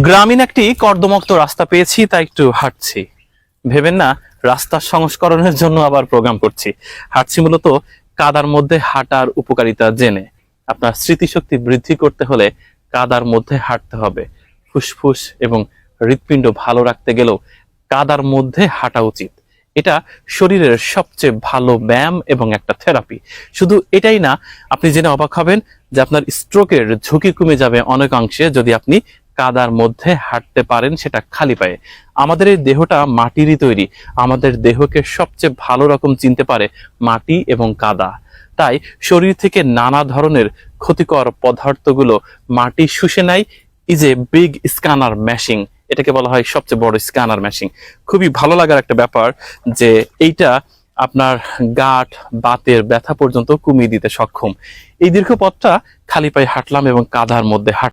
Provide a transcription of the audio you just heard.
গ্রামীণ একটি কর্দমুক্ত রাস্তা পেয়েছি তাই একটু হাঁটছি। ভেবেন না, রাস্তার সংস্করণের জন্য আবার প্রোগ্রাম করছি। হাঁটছি মূলত কাদার মধ্যে হাঁটার উপকারিতা জেনে। আপনার স্মৃতিশক্তি বৃদ্ধি করতে হলে কাদার মধ্যে হাঁটতে হবে। ফুসফুস এবং হৃৎপিণ্ড ভালো রাখতে গেলেও কাদার মধ্যে হাঁটা উচিত। এটা শরীরের সবচেয়ে ভালো ব্যায়াম এবং একটা থেরাপি। শুধু এটাই না, আপনি জেনে অবাক হবেন যে আপনার স্ট্রোকের ঝুঁকি কমে যাবে অনেকাংশে যদি আপনি কাদার মধ্যে হাঁটতে পারেন, সেটা খালি পায়ে। আমাদের এই দেহটা মাটিরই তৈরি। আমাদের দেহকে সবচেয়ে ভালো রকম চিনতে পারে মাটি এবং কাদা। তাই শরীর থেকে নানা ধরনের ক্ষতিকর পদার্থগুলো মাটি শুষে নেয় is a big scanner mashing এটাকে বলা হয় সবচেয়ে বড় স্ক্যানার ম্যাশিং খুবই ভালো লাগার একটা ব্যাপার যে এইটা আপনার গাঁট, বাতের ব্যথা পর্যন্ত কমিয়ে দিতে সক্ষম। এই দীর্ঘ পথটা খালি পায়ে হাঁটলাম এবং কাদার মধ্যে হাঁট